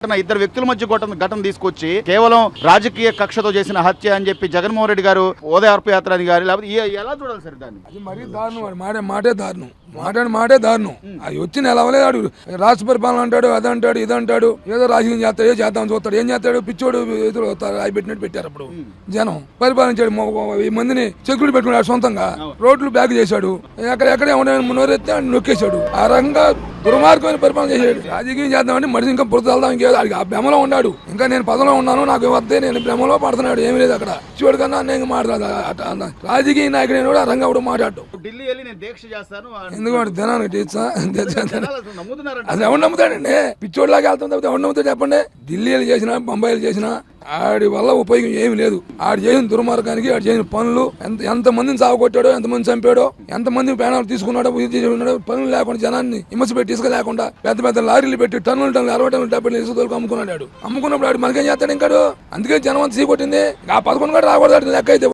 ఘటన ఇద్దరు వ్యక్తుల మధ్య ఘటన ఘటన తీసుకొచ్చి కేవలం రాజకీయ కక్షతో చేసిన హత్య అని చెప్పి జగన్మోహన్ రెడ్డి గారు ఓదార్పు యాత్ర అని గారు లేకపోతే ఎలా చూడాలి సార్ దాన్ని? అది మరీ దారుణం. వాడు మాటే మాటే దారుణం. మాట్లాడి మాటే దారుణం. అది వచ్చి నెలవలేదు ఆడు. రాష్ట్ర పరిపాలన అంటాడు అదంటాడు ఇదంటాడు ఏదో రాజకీయం చేస్తాడు ఏదో చేద్దాం చూస్తాడు. ఏం చేస్తాడు? పిచ్చోడు ఎదురు అవి పెట్టినట్టు పెట్టారు అప్పుడు. జనం పరిపాలించాడు వెయ్యి మందిని సెక్యూరిటీ పెట్టుకున్నాడు సొంతంగా. రోడ్లు బ్యాగ్ చేశాడు. ఎక్కడ ఎక్కడే నోరెత్తే ఆయన నొక్కేశాడు. ఆ రకంగా దుర్మార్గమైన పరిపాలన చేశాడు రాజకీయం చేద్దామంటే మనిషి ఇంకా బురద వెళ్దాం ఇంకేదో ఆ భ్రమలో ఉన్నాడు. ఇంకా నేను పదలో ఉన్నాను నాకు వద్దే నేను భ్రమలో పడుతున్నాడు ఏమీ లేదు అక్కడ. చూడు కన్నా నేను మాట్లాడదు. రాజకీయ నాయకుడు కూడా రంగా కూడా మాట్లాడు ఢిల్లీ వెళ్ళి నేను దీక్ష చేస్తాను ఎందుకంటే దినానికి టీచా అది ఎవరు నమ్ముతాడండి? పిచ్చోడ్లాగా వెళ్తాం తప్పితే ఎవరు నమ్ముతాడు చెప్పండి? ఢిల్లీలో చేసినా బొంబాయిలు చేసినా ఆడి వల్ల ఉపయోగం ఏమి లేదు. ఆడు చేసిన దుర్మార్గానికి ఆడు చేసిన పనులు ఎంత ఎంత మందిని సాగుకొట్టాడో ఎంత మంది చంపాడో ఎంత మంది ప్రాణాలు తీసుకున్నాడో పనులు లేకుండా జనాన్ని హింస పెట్టి ఇసుక లేకుండా పెద్ద పెద్ద లారీలు పెట్టి టన్నులు టన్నులు అరవై టన్నులు డెబ్బై ఇసుక తోలుకు అమ్ముకున్నాడు అమ్ముకున్నప్పుడు ఆడు మనకేం చేస్తాడు ఇంకాడు? అందుకే జనం అంతా సీకొట్టింది ఆ పదకొండు కూడా రాకూడదు లెక్క అయితే